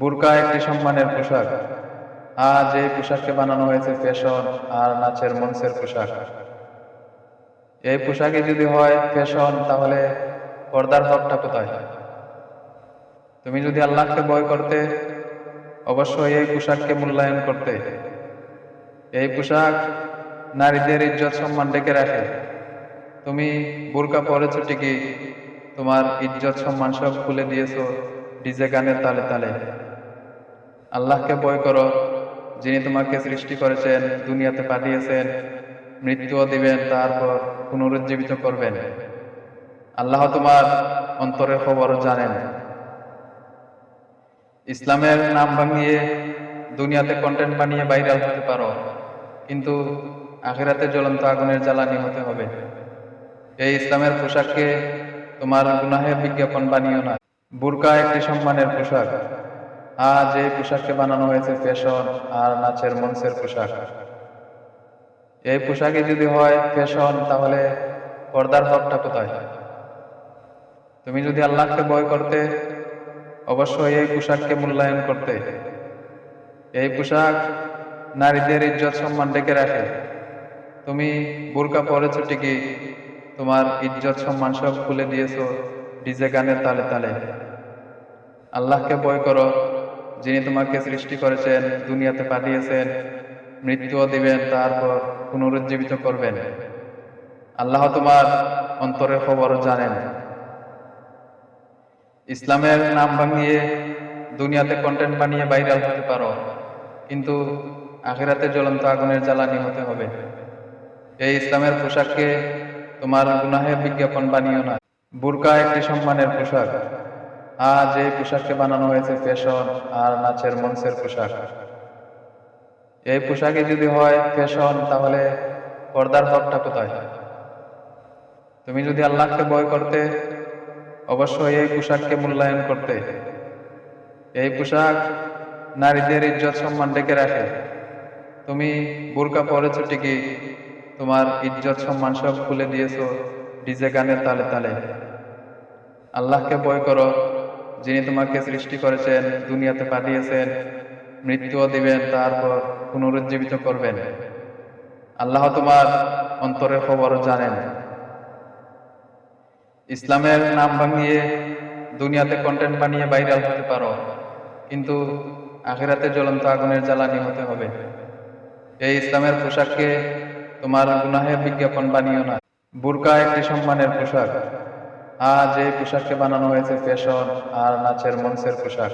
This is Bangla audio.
বুরকা একটি সম্মানের পোশাক। আজ এই পোশাককে বানানো হয়েছে ফ্যাশন আর নাচের মঞ্চের পোশাক। এই পোশাকে যদি হয় ফ্যাশন, তাহলে পর্দার হকটা কোথায়? তুমি যদি আল্লাহকে ভয় করতে, অবশ্যই এই পোশাককে মূল্যায়ন করতে। এই পোশাক নারীদের ইজ্জত সম্মান ডেকে রাখে। তুমি বোরকা পরেছো ঠিকই, তোমার ইজ্জত সম্মান সব খুলে দিয়েছ। ডিজে গানের তালে তালে। আল্লাহকে ভয় করো, যিনি তোমাকে সৃষ্টি করেছেন, দুনিয়াতে পাঠিয়েছেন, মৃত্যুও দিবেন, তারপর পুনরুজ্জীবিত করবেন। আল্লাহ তোমার অন্তরের খবর জানেন। ইসলামের নাম ভাঙিয়ে দুনিয়াতে কন্টেন্ট বানিয়ে ভাইরাল হতে পারো, কিন্তু আখেরাতে জ্বলন্ত আগুনের জ্বালানি হতে হবে। এই ইসলামের পোশাককে তোমার গুনাহের বিজ্ঞাপন বানিও না। বুরকা একটি সম্মানের পোশাক। আজ এই পোশাককে বানানো হয়েছে ফ্যাশন আর নাচের মঞ্চের পোশাক। এই পোশাকে যদি হয় ফ্যাশন, তাহলে পর্দার হকটা কোথায়? তুমি যদি আল্লাহকে ভয় করতে, অবশ্যই এই পোশাককে মূল্যায়ন করতে। এই পোশাক নারীদের ইজ্জত সম্মান ডেকে রাখে। তুমি বোরকা পরেছো ঠিকই, তোমার ইজ্জত সম্মান সব খুলে দিয়েছ ডিজে গানের তালে তালে। আল্লাহকে ভয় করো, যিনি তোমাকে সৃষ্টি করেছেন, দুনিয়াতে পাঠিয়েছেন, মৃত্যুও দিবেন, তারপর পুনরুজ্জীবিত করবেন। আল্লাহ তোমার অন্তরের খবর জানেন। ইসলামের নাম ভাঙিয়ে দুনিয়াতে কন্টেন্ট বানিয়ে ভাইরাল হতে পারো, কিন্তু আখেরাতে জ্বলন্ত আগুনের জ্বালানি হতে হবে। এই ইসলামের পোশাককে তোমার গুনাহের বিজ্ঞাপন বানিও না। বুরকা একটি সম্মানের পোশাক। আজ এই পোশাককে বানানো হয়েছে ফ্যাশন আর নাচের মঞ্চের পোশাক। এই পোশাকে যদি হয় ফ্যাশন, তাহলে পর্দার হকটা কোথায়? তুমি যদি আল্লাহকে ভয় করতে, অবশ্যই এই পোশাককে মূল্যায়ন করতে। এই পোশাক নারীদের ইজ্জত সম্মান ডেকে রাখে। তুমি বোরকা পরেছো ঠিকই, তোমার ইজ্জত সম্মান সব খুলে দিয়েছ ডিজে গানের তালে তালে। আল্লাহকে ভয় করো যিনি তোমাকে সৃষ্টি করেছেন, দুনিয়াতে পাঠিয়েছেন, মৃত্যুও দিবেন, তারপর পুনরুজ্জীবিত করবেন। আল্লাহ তোমার অন্তরের খবর জানেন। ইসলামের নাম ভাঙিয়ে দুনিয়াতে কন্টেন্ট বানিয়ে ভাইরাল হতে পারো, কিন্তু আখেরাতে জ্বলন্ত আগুনের জ্বালানি হতে হবে। এই ইসলামের পোশাককে তোমার গুনাহের বিজ্ঞাপন বানিও না। বুরকা একটি সম্মানের পোশাক। আজ যে পোশাককে বানানো হয়েছে ফ্যাশন আর নাচের মঞ্চের পোশাক।